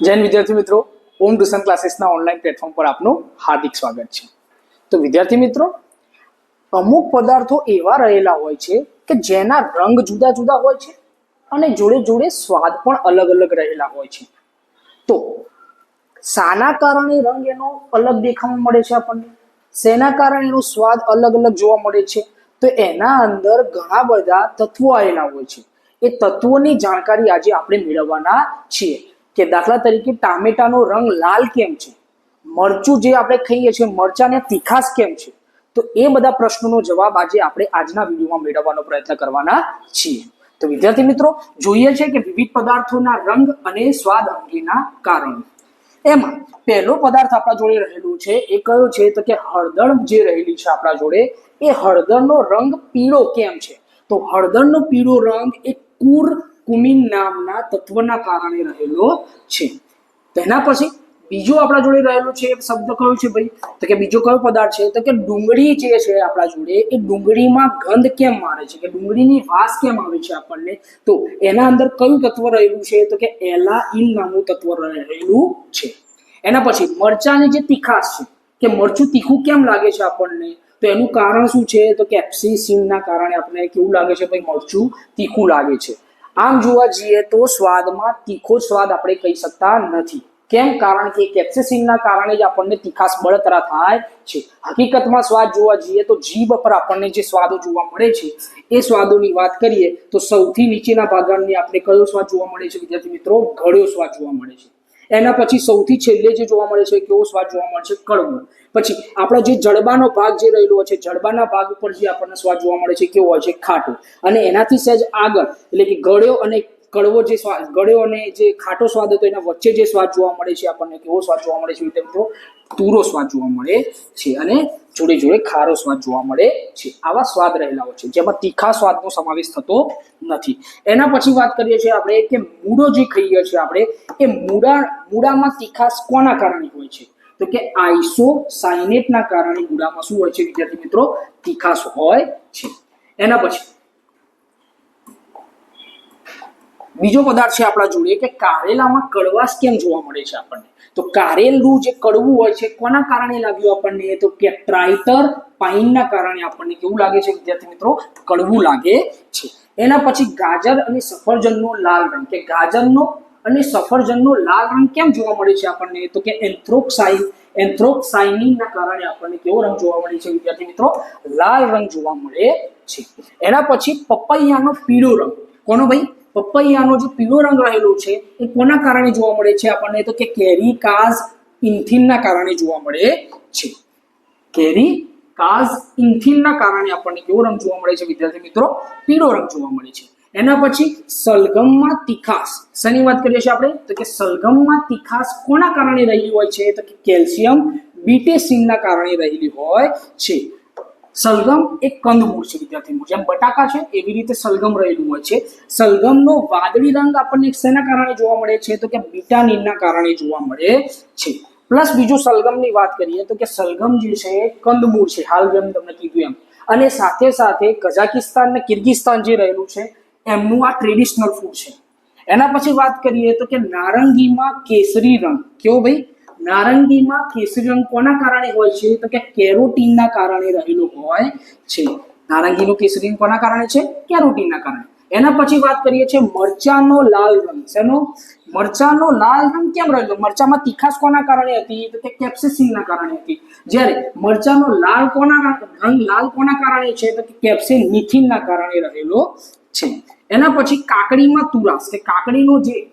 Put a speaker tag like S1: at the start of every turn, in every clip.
S1: જૈન વિદ્યાર્થી મિત્રો, ઓમ ટ્યુશન ક્લાસીસના ઓનલાઈન પ્લેટફોર્મ પર આપનું હાર્દિક સ્વાગત છે. તો વિદ્યાર્થી મિત્રો, અમુક પદાર્થો એવા રહેલા હોય છે કે જેના રંગ જુદા જુદા હોય છે અને જોડે જોડે સ્વાદ પણ અલગ અલગ રહેલા હોય છે. તો શાના કારણે રંગ એનો અલગ દેખાવા મળે છે આપણને? શેના કારણે એનો સ્વાદ અલગ અલગ જોવા મળે છે? તો એના અંદર ઘણા બધા તત્વો આવેલા હોય છે. એ તત્વોની જાણકારી આજે આપણે મેળવવાના છીએ. કે દાખલા તરીકે ટામેટાનો રંગ લાલ કેમ છે? મરચું જે આપણે ખાઈએ છીએ મરચાને તીખાશ કેમ છે? તો એ બધા પ્રશ્નોનો જવાબ આજે આપણે આજના વિડીયોમાં મેળવવાનો પ્રયત્ન કરવાના છીએ. તો વિદ્યાર્થી મિત્રો, જોઈએ છે કે વિવિધ પદાર્થોના રંગ અને સ્વાદ અંગેના કારણો. એમાં પહેલો પદાર્થ આપણા જોડે રહેલું છે, એ કયો છે? તો કે હળદર જે રહેલી છે આપણા જોડે, એ હળદરનો રંગ પીળો કેમ છે? તો હળદરનો પીળો રંગ એ કુર કુમિન નામના તત્વના કારણે રહેલો છે. તેના પછી બીજો આપણા જોડે રહેલો છે શબ્દ કયો છે ભાઈ? તો કે બીજો કયો પદાર્થ છે? તો કે ડુંગળી જે છે આપણા જોડે, એ ડુંગળીમાં ગંધ કેમ મારે છે? કે ડુંગળીની વાસ કેમ આવે છે આપણને? તો એના અંદર કયું તત્વ રહેલું છે? તો કે એલા ઇન નામનું તત્વ રહેલું છે. એના પછી મરચાની જે તીખાશ છે, કે મરચું તીખું કેમ લાગે છે આપણને? તો એનું કારણ શું છે? તો કે એપ્સિસિનના કારણે આપણને કેવું લાગે છે ભાઈ? મરચું તીખું લાગે છે. આમ જોવા જઈએ તો સ્વાદમાં તીખો સ્વાદ આપણે કહી શકતા નથી. કેમ? કારણ કે કેપ્સિસિનના કારણે જ આપણને તીખાશ બળતરા થાય છે. હકીકતમાં સ્વાદ જોવા જઈએ તો જીભ પર આપણને જે સ્વાદો જોવા મળે છે, એ સ્વાદોની વાત કરીએ તો સૌથી નીચેના ભાગની આપણે કયો સ્વાદ જોવા મળે છે? વિદ્યાર્થી મિત્રો, ઘડ્યો સ્વાદ જોવા મળે છે. એના પછી સૌથી છેલ્લે જે જોવા મળે છે, કેવો સ્વાદ જોવા મળે છે, કડવો. પછી આપણો જે જડબાનો ભાગ જે રહેલો છે, જડબાના ભાગ ઉપર જે આપણને સ્વાદ જોવા મળે છે, કેવો હોય છે, ખાટો. અને એનાથી સહેજ આગળ, એટલે કે ગળ્યો અને કડવો જે સ્વાદ ગળ્યો અને જે ખાટો સ્વાદ હતો એના વચ્ચે જે સ્વાદ જોવા મળે છે, આપણને કેવો સ્વાદ જોવા મળે છે તેમ તો તુરો સ્વાદ જોવા મળે છે અને જોડે જોડે ખારો સ્વાદ જોવા મળે છે. આવા સ્વાદ રહેલા હોય છે, જેમાં તીખા સ્વાદનો સમાવેશ થતો નથી. એના પછી વાત કરીએ છીએ આપણે કે મૂળો જે ખાઈએ છીએ આપણે, એ મૂળા મૂળામાં તીખાશ કોના કારણે હોય છે? તો કે આઈસો સાઇનેટના કારણે મૂળામાં શું હોય છે, વિદ્યાર્થી મિત્રો? તીખાશ હોય છે. એના પછી બીજો પદાર્થ છે આપણા જોડે કે કારેલામાં કડવાશ કેમ જોવા મળે છે આપણને? તો કારેલું જે કડવું હોય છે, કોના કારણે લાગ્યું આપણને? તો કે ટ્રાઇટર પાઇનના કારણે આપણને કેવું લાગે છે, વિદ્યાર્થી મિત્રો? કડવું લાગે છે. એના પછી ગાજર અને સફરજનનો લાલ રંગ. કે ગાજરનો અને સફરજનનો લાલ રંગ કેમ જોવા મળે છે આપણને? તો કે એન્થ્રોક્સાઇન. એન્થ્રોક્સાઇનિનના કારણે આપણને કેવો રંગ જોવા મળે છે, વિદ્યાર્થી મિત્રો? લાલ રંગ જોવા મળે છે. એના પછી પપૈયાનો પીળો રંગ. કોનો ભાઈ? પપૈયાનો જે પીળો રંગ રહેલો છે, એ કોના કારણે જોવા મળે છે? આપણને તો કે કેરી, કાઝ ઇન્થિનના કારણે જોવા મળે છે. કેરી, કાઝ ઇન્થિનના કારણે આપણને કેવો રંગ જોવા મળે છે? વિદ્યાર્થી મિત્રો, પીળો રંગ જોવા મળે છે. એના પછી સલગમમાં તીખાસ શેની વાત કરીએ છીએ આપણે? તો કે સલગમમાં તીખાસ કોના કારણે રહેલી હોય છે? તો કે કેલ્શિયમ, બીટેસિનના કારણે રહેલી હોય છે. સલગમ એક કંદમૂળ છે, વિદ્યાર્થી મિત્રો. જેમ બટાકા છે, એવી રીતે સલગમ રહેલું હોય છે. સલગમનો વાદળી રંગ આપણને શેના કારણે જોવા મળે છે? તો કે વિટામિનના કારણે જોવા મળે છે. પ્લસ બીજું સલગમની વાત કરીએ તો કે સલગમ જે છે કંદમૂળ છે, હાલ જેમ તમને કીધું એમ. અને સાથે સાથે કઝાકિસ્તાન ને કિર્ગિસ્તાન જે રહેલું છે, એમનું આ ટ્રેડિશનલ ફૂડ છે. એના પછી વાત કરીએ તો કે નારંગીમાં કેસરી રંગ. કેવો ભાઈ? નારંગીમાં કેસરી રંગ કોના કારણે હોય છે? તો કે કેરોટીનના કારણે રહેલો હોય છે. નારંગીનો કેસરી રંગ કોના કારણે છે? કેરોટીનના કારણે. એના પછી વાત કરીએ છીએ મરચાનો લાલ રંગ. શેનો? મરચાનો લાલ રંગ કેમ રહેલો? મરચામાં તીખાશ કોના કારણે હતી? તો કે કેપ્સિસિનના કારણે હતી. જ્યારે મરચાનો લાલ કોના રંગ લાલ કોના કારણે છે? તો કે કેપ્સિનિથિનના કારણે રહેલો છે. એના પછી કાકડીમાં તુરાશ. કે કાકડીનો જે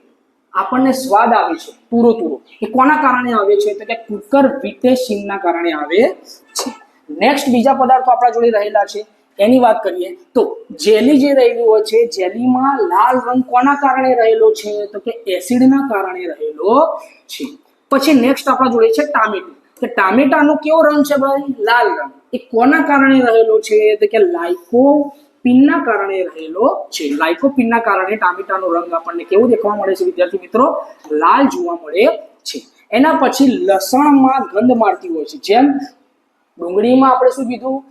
S1: આપણને સ્વાદ આવે છે પૂરો તુરો એ કોના કારણે આવે છે? તો કે કુકર વિટેશિનના કારણે આવે છે. નેક્સ્ટ બીજા પદાર્થો આપણા જોડે રહેલા છે. એની વાત કરીએ તો જેલી જે રહેલું હોય છે, જેલીમાં લાલ રંગ કોના કારણે રહેલો છે? તો કે એસિડના કારણે રહેલો છે. પછી નેક્સ્ટ આપણા જોડે છે ટામેટું. કે ટામેટાનો કેવો રંગ છે ભાઈ? લાલ રંગ. એ કોના કારણે રહેલો છે? તો કે લાઇકો પિનના કારણે રહેલો છે. લાઇકોપિનના કારણે ટામેટાનો રંગ આપણને કેવો દેખવા મળે છે, વિદ્યાર્થી મિત્રો? લાલ જોવા મળે છે. એના પછી લસણમાં ગંધ મારતી હોય છે. જેમ ડુંગળીમાં આપણે શું કીધું?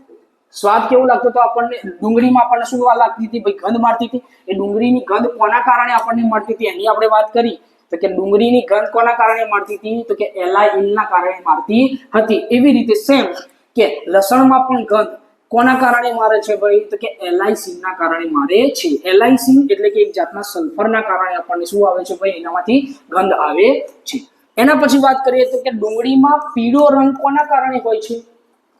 S1: સ્વાદ કેવો લાગતો તો આપણને? ડુંગળીમાં આપણને શું લાગતી હતી? ભાઈ, ગંધ મારતી હતી. એ ડુંગળીની ગંધ કોના કારણે આપણને મળતી હતી? એની આપણે વાત કરી. તો કે ડુંગળીની ગંધ કોના કારણે મારતી હતી? તો કે એલાઇલના કારણે મારતી હતી. એવી રીતે સેમ કે લસણમાં પણ ગંધ કોના કારણે મારે છે ભાઈ? તો કે એલાઇસિનના કારણે મારે છે. એલાઇસિન એટલે કે એક જાતના સલ્ફરના કારણે આપણને શું આવે છે ભાઈ? એનામાંથી ગંધ આવે છે. એના પછી વાત કરીએ તો કે ડુંગળીમાં પીળો રંગ કોના કારણે હોય છે?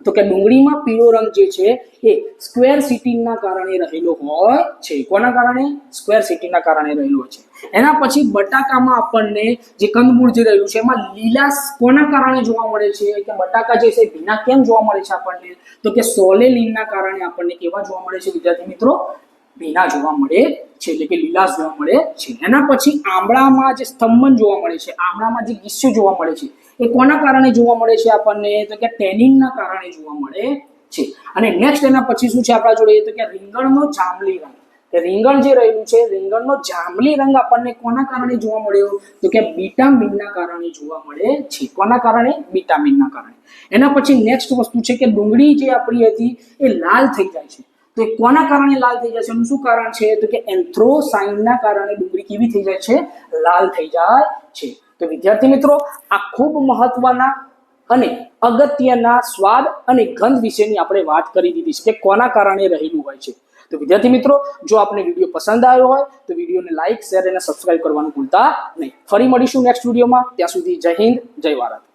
S1: તો કે ડુંગળીમાં પીળો રંગ જે છે એ સ્ક્વેર સિટીના કારણે રહેલો હોય છે. કોના કારણે? સ્ક્વેર સિટીના કારણે રહેલો હોય છે. એના પછી બટાકામાં આપણને જે કંદમૂળ જે રહ્યું છે, એમાં લીલાશ કોના કારણે જોવા મળે છે? કે બટાકા જે છે, ભીના કેમ જોવા મળે છે આપણને? તો કે સોલેલિનના કારણે આપણને કેવા જોવા મળે છે, વિદ્યાર્થી મિત્રો? ભીના જોવા મળે છે, એટલે કે લીલાશ જોવા મળે છે. એના પછી આમળામાં જે સ્તંભન જોવા મળે છે, આમળામાં જે ગીસ્સો જોવા મળે છે, એ કોના કારણે જોવા મળે છે આપણને? તો કે ટેનિનના કારણે જોવા મળે છે. અને નેક્સ્ટ એના પછી શું છે આપણા જોડે? તો કે રીંગણનો જાંબલી રંગ. કે રીંગણ જે રહેલું છે, રીંગણનો જાંબલી રંગ આપણને કોના કારણે જોવા મળ્યો? તો કે વિટામિનના કારણે જોવા મળે છે. કોના કારણે? વિટામિનના કારણે. એના પછી નેક્સ્ટ વસ્તુ છે કે ડુંગળી જે આપણી હતી, એ લાલ થઈ જાય છે. તો એ કોના કારણે લાલ થઈ જાય છે? એનું શું કારણ છે? તો કે એન્થ્રોસાઇનના કારણે ડુંગળી કેવી થઈ જાય છે? લાલ થઈ જાય છે. તો વિદ્યાર્થી મિત્રો, આ ખૂબ મહત્વના અને અગત્યના સ્વાદ અને ગંધ વિશેની આપણે વાત કરી દીધી છે કે કોના કારણે રહેલું હોય છે. તો વિદ્યાર્થી મિત્રો, જો આપને વીડિયો પસંદ આવ્યો હોય, તો વિડીયોને લાઇક શેર અને સબસ્ક્રાઇબ કરવાનું ભૂલતા નહીં. ફરી મળીશું નેક્સ્ટ વિડીયોમાં ત્યાં સુધી જય હિન્દ, જય ભારત.